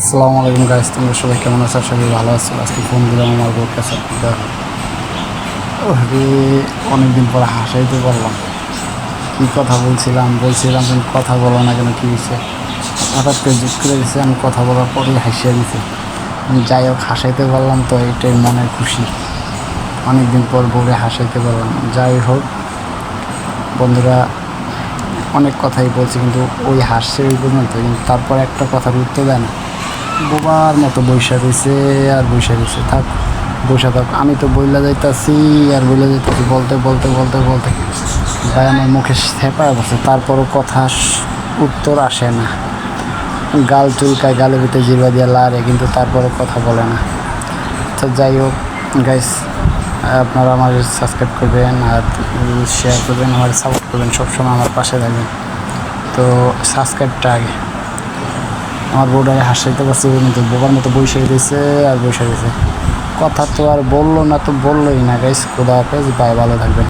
আসসালামু আলাইকুম গাইস তোমরা সবাই কেমন আছো? করি ভালো আছো। আজকে ফোন দিলাম আমার বউর কাছে। অনেকদিন পর হাসাইতে পারলাম। কী কথা বলছিলাম? বলছিলাম তুমি কথা বলো না কেন, কী হয়েছে? হঠাৎ করে জিজ্ঞেস করে দিচ্ছে আমি কথা বলার পরেই হাসিয়ে দিছে। আমি যাই হোক, হাসাইতে পারলাম তো, এটাই মনের খুশি। অনেকদিন পর বউরে হাসাইতে পারলাম। যাই হোক, বন্ধুরা, অনেক কথাই বলছি, কিন্তু ওই হাসছে ওই পর্যন্ত। কিন্তু তারপর একটা কথার উত্তর দেয় না। বোবার মতো বৈশা রয়েছে, আর বৈশা রয়েছে, থাক বৈশা থাক। আমি তো বইলা যাইতাছি, আর বইলা যাইতাছি বলতে বলতে বলতে বলতে। ভাই, আমার মুখে থেপায় বসে তারপরও কথা উত্তর আসে না। গাল চুলকায় গালের ভিতরে জিরবা দিয়ে লারে, কিন্তু তারপরও কথা বলে না। তো যাই হোক গাইস আপনারা আমার সাবস্ক্রাইব করবেন, আর শেয়ার করবেন, আমার সাপোর্ট করবেন, সবসময় আমার পাশে থাকবেন। তো সাবস্ক্রাইবটা আগে। আমার বোর্ডারে হাসাইতে পারছি পারছে কিন্তু বোবার মতো বই সেরে দিয়েছে আর বৈশাখ দিয়েছে। কথা তো আর বলল না তো বললোই না গাইস খোদা হাফেজ বাই ভালো থাকবেন।